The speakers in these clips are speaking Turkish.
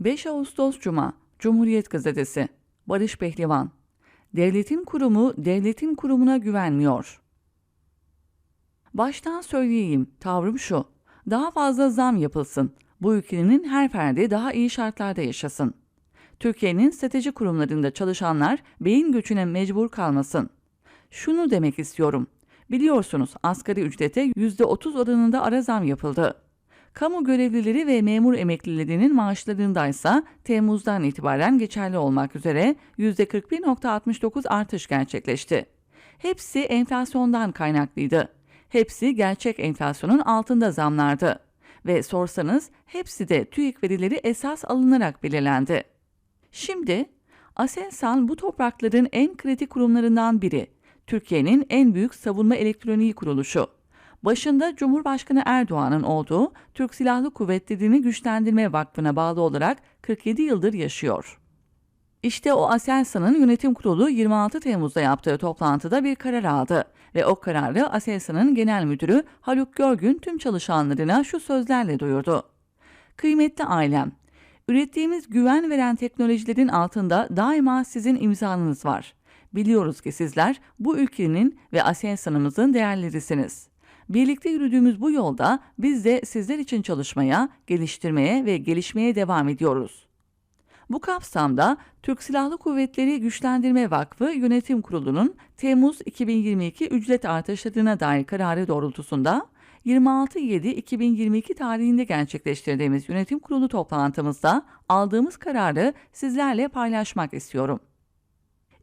5 Ağustos Cuma Cumhuriyet Gazetesi Barış Pehlivan Devletin kurumu devletin kurumuna güvenmiyor. Baştan söyleyeyim, tavrım şu. Daha fazla zam yapılsın. Bu ülkenin her ferdi daha iyi şartlarda yaşasın. Türkiye'nin strateji kurumlarında çalışanlar beyin göçüne mecbur kalmasın. Şunu demek istiyorum. Biliyorsunuz asgari ücrete %30 oranında ara zam yapıldı. Kamu görevlileri ve memur emeklilerinin maaşlarındaysa Temmuz'dan itibaren geçerli olmak üzere %41.69 artış gerçekleşti. Hepsi enflasyondan kaynaklıydı. Hepsi gerçek enflasyonun altında zamlardı. Ve sorsanız hepsi de TÜİK verileri esas alınarak belirlendi. Şimdi Aselsan bu toprakların en kritik kurumlarından biri. Türkiye'nin en büyük savunma elektroniği kuruluşu. Başında Cumhurbaşkanı Erdoğan'ın olduğu Türk Silahlı Kuvvetleri'ni Güçlendirme Vakfı'na bağlı olarak 47 yıldır yaşıyor. İşte o Aselsan'ın yönetim kurulu 26 Temmuz'da yaptığı toplantıda bir karar aldı ve o kararı Aselsan'ın genel müdürü Haluk Görgün tüm çalışanlarına şu sözlerle duyurdu. Kıymetli ailem, ürettiğimiz güven veren teknolojilerin altında daima sizin imzanız var. Biliyoruz ki sizler bu ülkenin ve Aselsan'ımızın değerlerisiniz. Birlikte yürüdüğümüz bu yolda biz de sizler için çalışmaya, geliştirmeye ve gelişmeye devam ediyoruz. Bu kapsamda Türk Silahlı Kuvvetleri Güçlendirme Vakfı Yönetim Kurulu'nun Temmuz 2022 ücret artışlarına dair kararı doğrultusunda 26.7.2022 tarihinde gerçekleştirdiğimiz yönetim kurulu toplantımızda aldığımız kararı sizlerle paylaşmak istiyorum.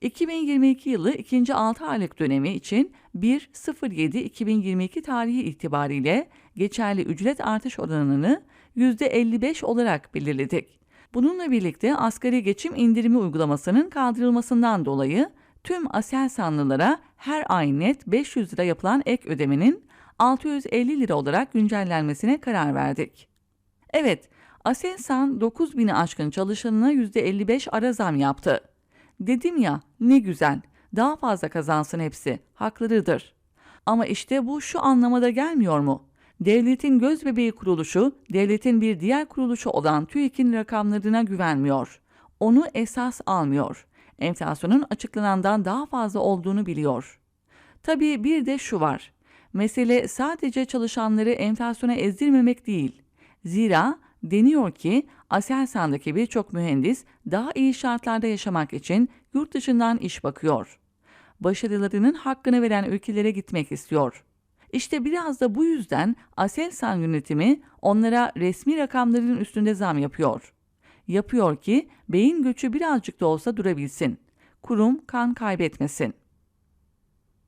2022 yılı ikinci 6 aylık dönemi için 1.07.2022 tarihi itibariyle geçerli ücret artış oranını %55 olarak belirledik. Bununla birlikte asgari geçim indirimi uygulamasının kaldırılmasından dolayı tüm Aselsanlılara her ay net 500 lira yapılan ek ödemenin 650 lira olarak güncellenmesine karar verdik. Evet, Aselsan 9000'i aşkın çalışanına %55 ara zam yaptı. Dedim ya ne güzel daha fazla kazansın hepsi haklıdır. Ama işte bu şu anlamada gelmiyor mu? Devletin göz bebeği kuruluşu, devletin bir diğer kuruluşu olan TÜİK'in rakamlarına güvenmiyor. Onu esas almıyor. Enflasyonun açıklanandan daha fazla olduğunu biliyor. Tabii bir de şu var. Mesele sadece çalışanları enflasyona ezdirmemek değil. Zira deniyor ki Aselsan'daki birçok mühendis daha iyi şartlarda yaşamak için yurt dışından iş bakıyor. Başarılarının hakkını veren ülkelere gitmek istiyor. İşte biraz da bu yüzden Aselsan yönetimi onlara resmi rakamların üstünde zam yapıyor. Yapıyor ki beyin göçü birazcık da olsa durabilsin. Kurum kan kaybetmesin.